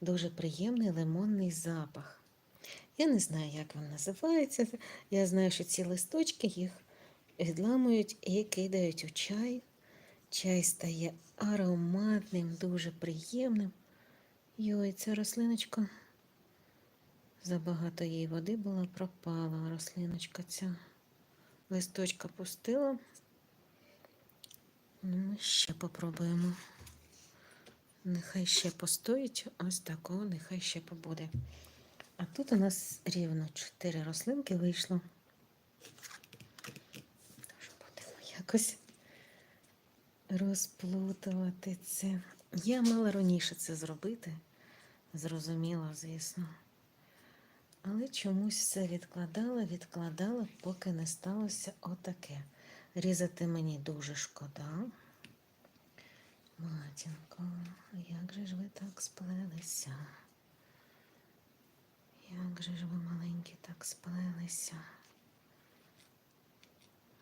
дуже приємний лимонний запах. Я не знаю, як він називається. Я знаю, що ці листочки їх відламують і кидають у чай. Чай стає ароматним, дуже приємним. Йой, ця рослиночка. Забагато їй води було, пропала рослиночка ця. Листочка пустила. Ну, ми ще попробуємо. Нехай ще постоїть, ось такого, нехай ще побуде. А тут у нас рівно 4 рослинки вийшло. Тож будемо якось розплутувати це. Я мала раніше це зробити, зрозуміло, звісно. Але чомусь все відкладала, відкладала, поки не сталося отаке. Різати мені дуже шкода. Матінко, же ж ви так сплелися? Як же ж ви маленькі так сплелися?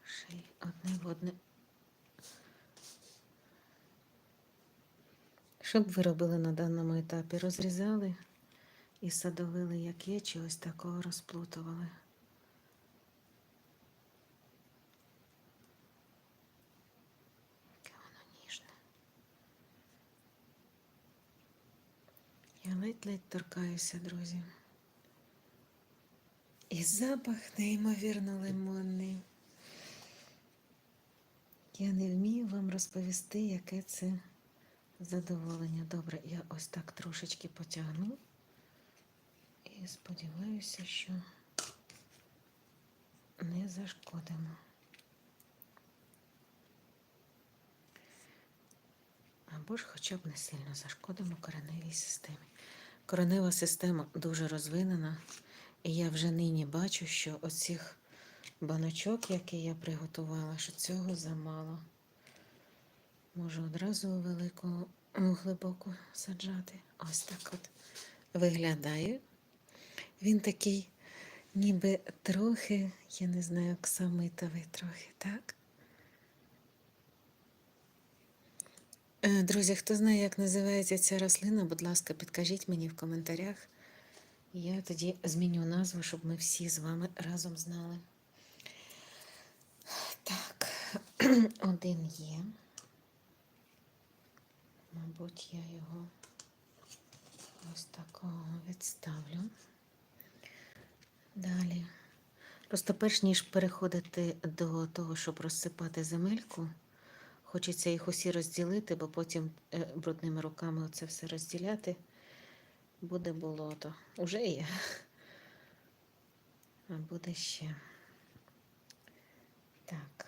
Ще й одне в одне. Що б ви робили на даному етапі? Розрізали і садовили, як є, чи ось такого розплутували? Яке воно ніжне. Я ледь-ледь торкаюся, друзі. І запах неймовірно лимонний. Я не вмію вам розповісти, яке це задоволення. Добре, я ось так трошечки потягну і сподіваюся, що не зашкодимо. Або ж хоча б не сильно зашкодимо кореневій системі. Коренева система дуже розвинена, і я вже нині бачу, що оцих баночок, які я приготувала, що цього замало. Можу одразу у велику глибоку саджати. Ось так от виглядає. Він такий, ніби трохи, я не знаю, оксамитовий трохи, так? Друзі, хто знає, як називається ця рослина, будь ласка, підкажіть мені в коментарях. Я тоді зміню назву, щоб ми всі з вами разом знали. Так, один є. Мабуть, я його ось такого відставлю. Далі. Просто перш ніж переходити до того, щоб розсипати земельку, хочеться їх усі розділити, бо потім е, брудними руками оце все розділяти. Буде болото. Уже є. А буде ще. Так.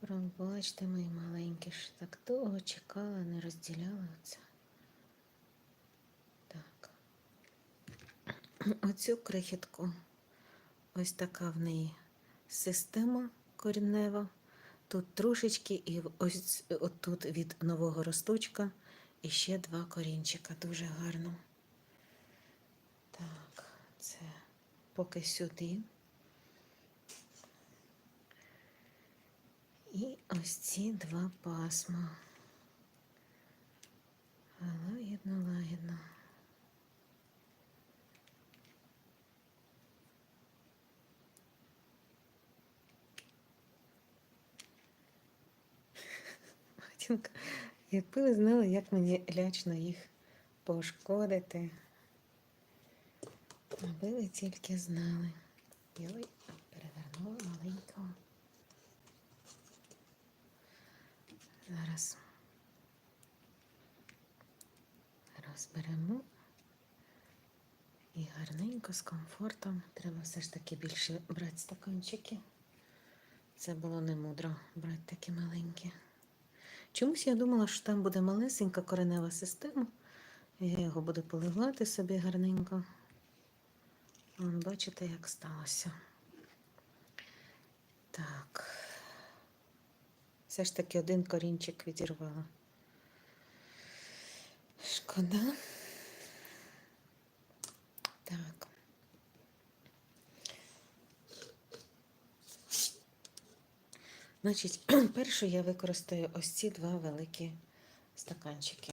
Пробачте, мої маленькі, що так довго чекала, не розділяла оце. Так. Оцю крихітку, ось така в неї система корінева. Тут трошечки, і ось отут від нового росточка і ще два корінчика. Дуже гарно. Так, це поки сюди. І ось ці два пасма. Лагідно, лагідно. Матінка, якби ви знали, як мені лячно їх пошкодити. Аби ви тільки знали. Йой, перевернула маленького. Зараз розберемо і гарненько з комфортом. Треба все ж таки більше брати стаканчики. Це було не мудро брати такі маленькі. Чомусь я думала, що там буде малесенька коренева система. Я його буду поливати собі гарненько. Вон, бачите, як сталося. Так. Все ж таки один корінчик відірвала. Шкода. Так. Значить, першу я використаю ось ці два великі стаканчики.